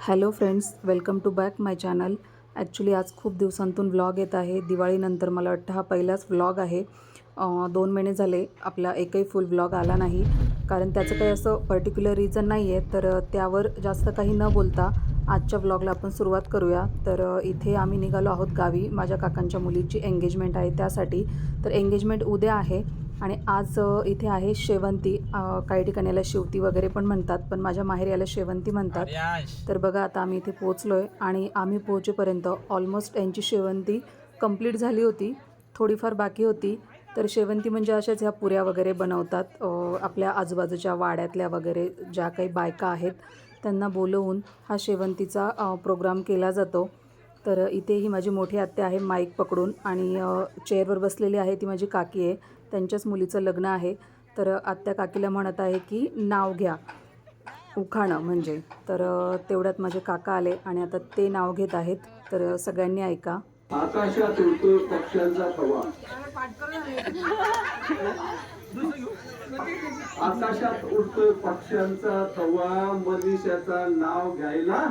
Hello friends welcome to back my channel. Actually आज खूप दिवसांतून vlog येत आहे. दिवाळीनंतर मला वाटतं हा पहिलाच व्लॉग आहे. दोन महिने झाले आपला एकही फुल व्लॉग आला नाही. कारण त्याचं काही असं पर्टिक्युलर रिझन नाही आहे तर त्यावर जास्त काही न बोलता आजच्या व्लॉगला आपण सुरुवात करूया. तर इथे आम्ही निघालो आहोत गावी. माझ्या काकांच्या मुलीची एंगेजमेंट आहे त्यासाठी. तर एंगेजमेंट उद्या आहे. आणि आज इथे आहे शेवंती. काही ठिकाणी याला शिवती वगैरे पण म्हणतात पण माझ्या माहेर याला शेवंती म्हणतात. तर बघा आता आम्ही इथे पोचलो आहे आणि आम्ही पोहोचेपर्यंत ऑलमोस्ट यांची शेवंती कंप्लीट झाली होती. थोडीफार बाकी होती. तर शेवंती म्हणजे अशाच ह्या पुऱ्या वगैरे बनवतात. आपल्या आजूबाजूच्या वाड्यातल्या वगैरे ज्या काही बायका आहेत त्यांना बोलवून हा शेवंतीचा प्रोग्राम केला जातो. तर इथे ही माझी मोठी आत्या आहे माईक पकडून आणि चेअरवर बसलेली आहे ती माझी काकी आहे. त्यांच्याच मुलीचं लग्न आहे. तर आत्या काकीला म्हणत आहे की नाव घ्या. उखाणं म्हणजे. तर तेवढ्यात माझे काका आले आणि आता ते नाव घेत आहेत. तर सगळ्यांनी ऐका. आकाशात उडतो पक्ष्यांचा थवा आकाशात उडतोय पक्ष्यांचा थवा मनीषाचा नाव घ्यायला.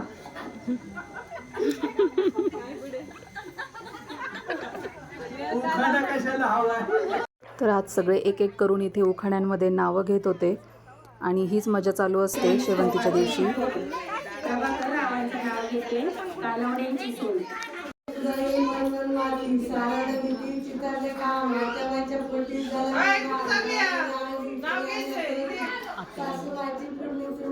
उखाणा कशाला हवाय तर आज सगळे एक एक करून इथे उखाण्यांमध्ये नावं घेत होते. आणि हीच मजा चालू असते शेवंतीच्या दिवशी.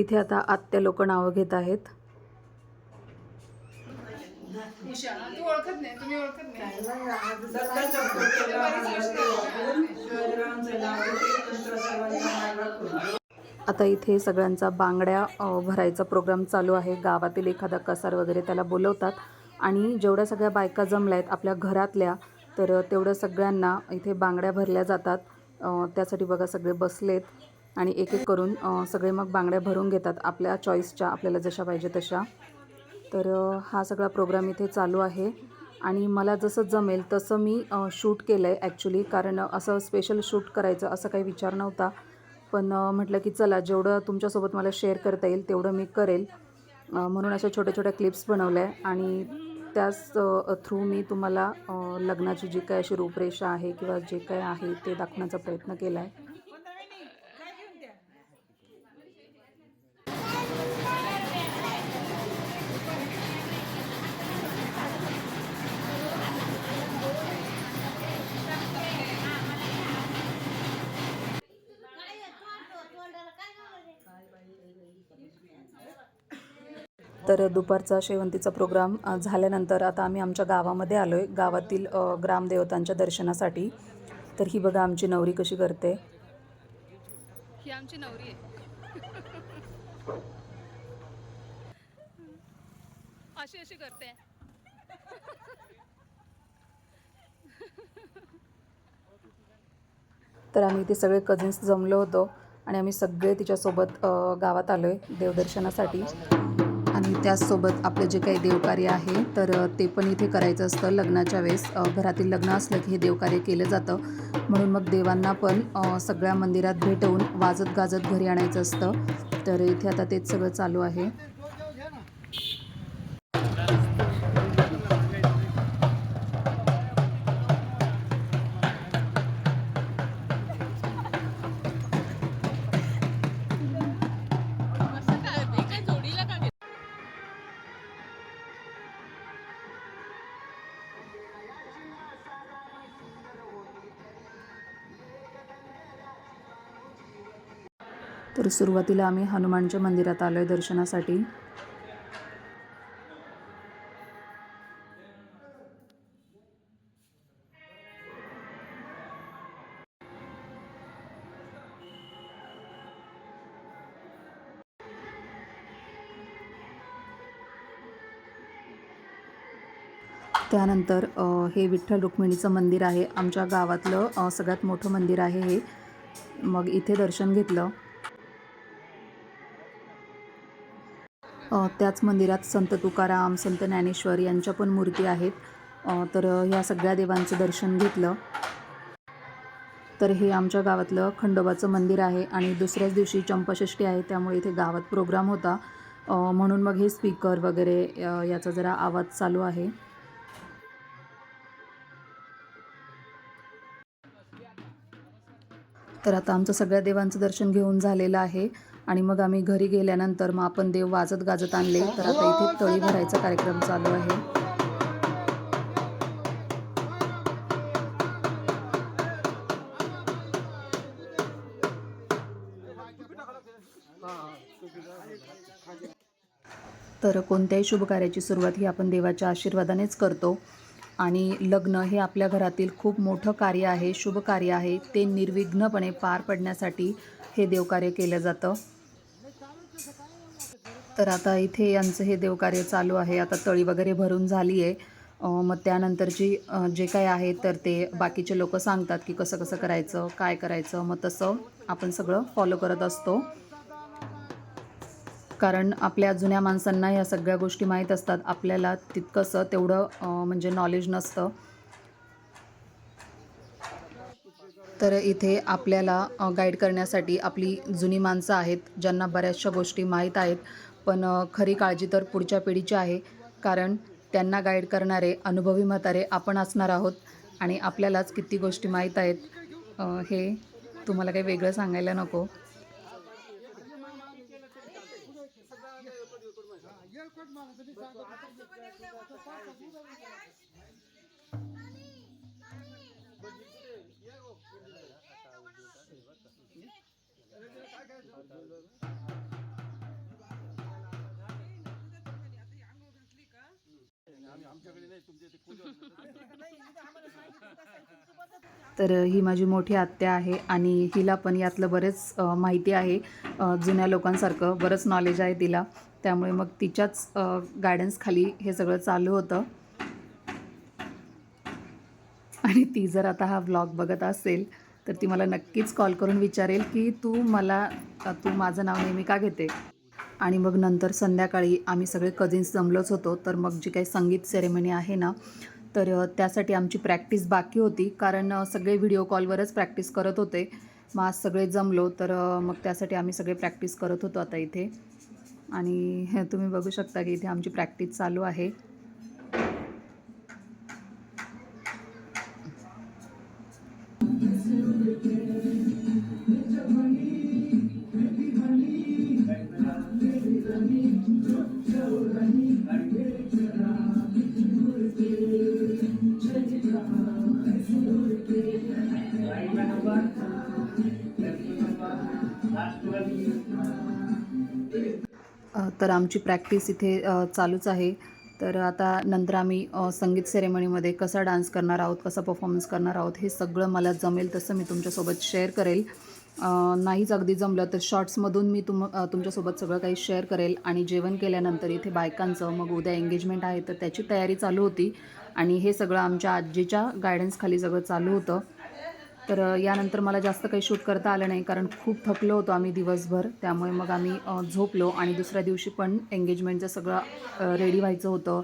इथे आता आत्या लोक नावं घेत आहेत. तू ओळखत नाही तुम्ही ओळखत नाही. आता इथे सगळ्यांचा बांगड्या भरायचा प्रोग्राम चालू आहे. गावातील एखादा कसार वगैरे त्याला बोलवतात. आणि जेवढ्या सगळ्या बायका जमल्या आहेत आपल्या घरातल्या तर तेवढ्या सगळ्यांना इथे बांगड्या भरल्या जातात. त्यासाठी बघा सगळे बसलेत. आणि एक एक करून सगळे मग बांगड्या भरून घेतात आपल्या चॉईसच्या आपल्याला जशा पाहिजे तशा. तर हा सगळा प्रोग्राम इथे चालू आहे. आणि मला जसं जमेल तसं मी शूट केलं आहे ॲक्च्युली कारण असं स्पेशल शूट करायचं असं काही विचार नव्हता. पण म्हटलं की चला जेवढं तुमच्यासोबत मला शेअर करता येईल तेवढं मी करेल. म्हणून अशा छोट्या छोट्या क्लिप्स बनवल्या आहे आणि त्याच थ्रू मी तुम्हाला लग्नाची जी काय अशी रूपरेषा आहे किंवा जे काय आहे ते दाखवण्याचा प्रयत्न केला आहे तर दुपारचा शेवंतीचा प्रोग्राम झाल्यानंतर आता आम्ही आमच्या गावामध्ये आलो आहे गावातील ग्रामदेवतांच्या दर्शनासाठी. तर ही बघा आमची नवरी कशी करते. ही आमची नवरी आहे. अशी अशी करते. तर आम्ही इथे सगळे कझिन्स जमलो होतो आणि आम्ही सगळे तिच्यासोबत गावात आलो आहे देवदर्शनासाठी. त्याचसोबत आपलं जे काही देवकार्य आहे तर ते पण इथे करायचं असतं. लग्नाच्या वेळेस घरातील लग्न असलं की हे देवकार्य केलं जातं. म्हणून मग देवांना पण सगळ्या मंदिरात भेटवून वाजत गाजत घरी आणायचं असतं. तर इथे आता तेच सगळं चालू आहे. तर सुरुवातीला आम्ही हनुमानच्या मंदिरात आलो आहे दर्शनासाठी. त्यानंतर हे विठ्ठल रुक्मिणीचं मंदिर आहे. आमच्या गावातलं सगळ्यात मोठं मंदिर आहे हे. मग इथे दर्शन घेतलं. त्याच मंदिरात संत तुकाराम संत ज्ञानेश्वर यांच्या पण मूर्ती आहेत. तर ह्या सगळ्या देवांचं दर्शन घेतलं. तर हे आमच्या गावातलं खंडोबाचं मंदिर आहे आणि दुसऱ्याच दिवशी चंपषष्ठी आहे त्यामुळे इथे गावात प्रोग्राम होता. म्हणून मग हे स्पीकर वगैरे याचा जरा आवाज चालू आहे. तर आता आमचं सगळ्या देवांचं दर्शन घेऊन झालेलं आहे. आणि मग आम्ही घरी गेल्यानंतर मग आपण देव वाजत गाजत आणले. तर आता इथे तळी भरायचा कार्यक्रम चालू आहे. तर कोणत्याही शुभ कार्याची सुरुवात ही आपण देवाच्या आशीर्वादानेच करतो. आणि लग्न हे आपल्या घरातील खूप मोठं कार्य आहे शुभ कार्य आहे. ते निर्विघ्नपणे पार पडण्यासाठी हे देवकार्य केलं जातं. तर आता इथे यांचं हे देवकार्य चालू आहे. आता तळी वगैरे भरून झाली आहे मग त्यानंतरची जे काय आहे तर ते बाकीचे लोक सांगतात की कसं कसं करायचं काय करायचं. मग तसं आपण सगळं फॉलो करत असतो. कारण आपल्या जुन्या माणसांना ह्या सगळ्या गोष्टी माहीत असतात. आपल्याला तितकंसं तेवढं म्हणजे नॉलेज नसतं. तर इथे आपल्याला गाईड करण्यासाठी आपली जुनी माणसं आहेत ज्यांना बऱ्याचशा गोष्टी माहीत आहेत. पण खरी काळजी तर पुढच्या पिढीची आहे. कारण त्यांना गाईड करणारे अनुभवी म्हातारे आपण असणार आहोत आणि आपल्यालाच किती गोष्टी माहीत आहेत. हे तुम्हाला काही वेगळं सांगायला नको. तर ही माझी मोठी आत्या आहे आणि हिला पण यातलं बरेच माहिती आहे. जुन्या लोकांसारखं बरंच नॉलेज आहे तिला. त्यामुळे मग तिच्याच गायडन्स खाली हे सगळं चालू होतं. आणि ती जर आता हा व्लॉग बघत असेल तर ती मला नक्कीच कॉल करून विचारेल की तू मला तू माझं नाव नेहमी का घेते? आणि मग नंतर संध्याकाळी आम्ही सगळे कझिन्स जमलोच होतो. तर मग जी काही संगीत सेरेमनी आहे ना तर त्यासाठी आमची प्रॅक्टिस बाकी होती. कारण सगळे व्हिडिओ कॉलवरच प्रॅक्टिस करत होते. मग आज सगळे जमलो तर मग त्यासाठी आम्ही सगळे प्रॅक्टिस करत होतो आता इथे. आणि हे तुम्ही बघू शकता की इथे आमची प्रॅक्टिस चालू आहे. तर आमची प्रॅक्टिस इथे चालूच आहे. तर आता नंतर आम्ही संगीत सेरेमनीमध्ये कसा डान्स करणार आहोत कसा परफॉर्मन्स करणार आहोत हे सगळं मला जमेल तसं मी तुमच्यासोबत शेअर करेल. नाहीच अगदी जमलं तर शॉर्ट्समधून मी तुम तुमच्यासोबत सगळं काही शेअर करेल आणि जेवण केल्यानंतर इथे बायकांचं मग उद्या एंगेजमेंट आहे तर त्याची तयारी चालू होती आणि हे सगळं आमच्या आजीच्या गायडन्सखाली सगळं चालू होतं. तर यानंतर मला जास्त काही शूट करता आलं नाही कारण खूप थकलो होतो आम्ही दिवसभर. त्यामुळे मग आम्ही झोपलो आणि दुसऱ्या दिवशी पण एंगेजमेंटचं सगळं रेडी व्हायचं होतं.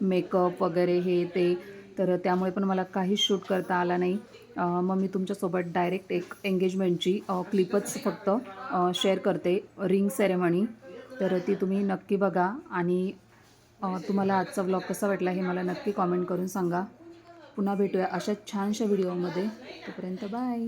मेकअप वगैरे हे ते. तर त्यामुळे पण मला काहीच शूट करता आला नाही. मग मी तुमच्यासोबत डायरेक्ट एक एंगेजमेंटची क्लिपच फक्त शेअर करते. रिंग सेरेमनी तर ती तुम्ही नक्की बघा आणि तुम्हाला आजचा व्लॉग कसा वाटला हे मला नक्की कॉमेंट करून सांगा. पुन्हा भेटूया अशा छानशा व्हिडिओमध्ये तोपर्यंत बाय